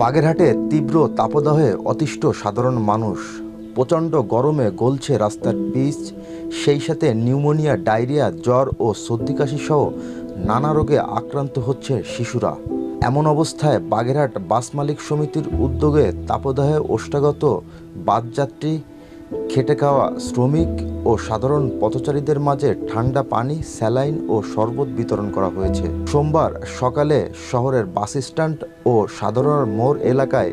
বাগেরহাটে তীব্র তাপদাহে অতিষ্ঠ সাধারণ মানুষ। প্রচণ্ড গরমে গলছে রাস্তার পিচ সেই সাথে নিউমোনিয়া, ডায়রিয়া, জ্বর ও সর্দি কাশি সহ নানা রোগে আক্রান্ত হচ্ছে শিশুরা। এমন অবস্থায় বাগেরহাট বাস মালিক সমিতির উদ্যোগে তাপদাহে ওষ্ঠাগত বাসযাত্রী খেটে খাওয়া শ্রমিক ও সাধারণ পথচারীদের মাঝে ঠান্ডা পানি, স্যালাইন ও শরবত বিতরণ করা হয়েছে। সোমবার সকালে শহরের বাস স্ট্যান্ড ও সাধারণ মোড় এলাকায়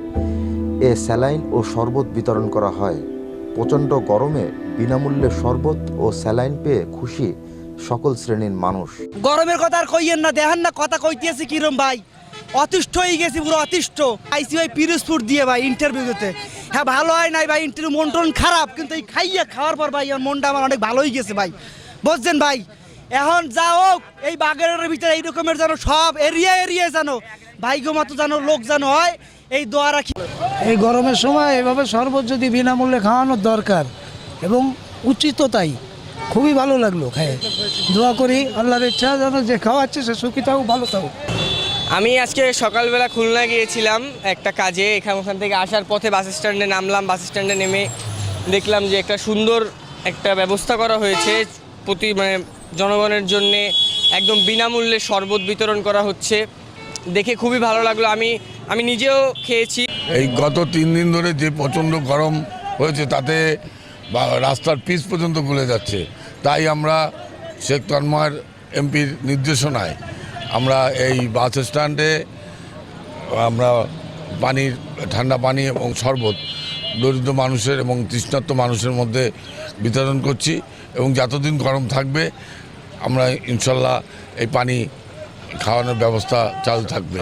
এ স্যালাইন ও শরবত বিতরণ করা হয়। প্রচণ্ড গরমে বিনামূল্যে শরবত ও স্যালাইন পেয়ে খুশি সকল শ্রেণির মানুষ। গরমের কথা আর কইয়েন না, দেখেন না কথা কইতেছি কিরম ভাই। অতিষ্ঠ হয়ে গেছি, পুরো অতিষ্ঠ। আইসি ভাই পিরোজপুর দিয়ে ভাই ইন্টারভিউতে হ্যাঁ ভালো হয় নাই ভাই ইন্টারভিউ মন টন খারাপ, কিন্তু এই খাইয়া খাওয়ার পর ভাই, আমার মনটা আমার অনেক ভালো হয়ে গেছে ভাই। বুঝছেন ভাই? এখন যা হোক, এই বাগের ভিতরে এই রকমের যেন সব এরিয়া এরিয়া জানো ভাইগো মতো যেন লোক যেন হয়, এই দোয়া রাখি। এই গরমের সময় এভাবে শরবত যদি বিনামূল্যে খাওয়ানোর দরকার এবং উচিত তাই, খুবই ভালো লাগল, খায়। দোয়া করি, আল্লাহর ইচ্ছা যেন যে খাওয়াচ্ছে সে সুখী থাকুক, ভালো থাকুক। আমি আজকে সকালবেলা খুলনা গিয়েছিলাম একটা কাজে। এখান ওখান থেকে আসার পথে বাস স্ট্যান্ডে নামলাম। বাস স্ট্যান্ডে নেমে দেখলাম যে একটা সুন্দর একটা ব্যবস্থা করা হয়েছে। প্রতি মানে জনগণের জন্যে একদম বিনামূল্যে শরবত বিতরণ করা হচ্ছে। দেখে খুবই ভালো লাগল। আমি আমি নিজেও খেয়েছি। এই গত তিন দিন ধরে যে প্রচণ্ড গরম হয়েছে, তাতে রাস্তার পিচ পর্যন্ত গলে যাচ্ছে। তাই আমরা শেখ তন্ময়ের এমপির নির্দেশনায় আমরা এই বাস স্ট্যান্ডে আমরা পানির, ঠান্ডা পানি এবং শরবত দরিদ্র মানুষের এবং তৃষ্ণার্ত মানুষের মধ্যে বিতরণ করছি এবং যতদিন গরম থাকবে, আমরা ইনশাল্লাহ এই পানি খাওয়ানোর ব্যবস্থা চালু থাকবে।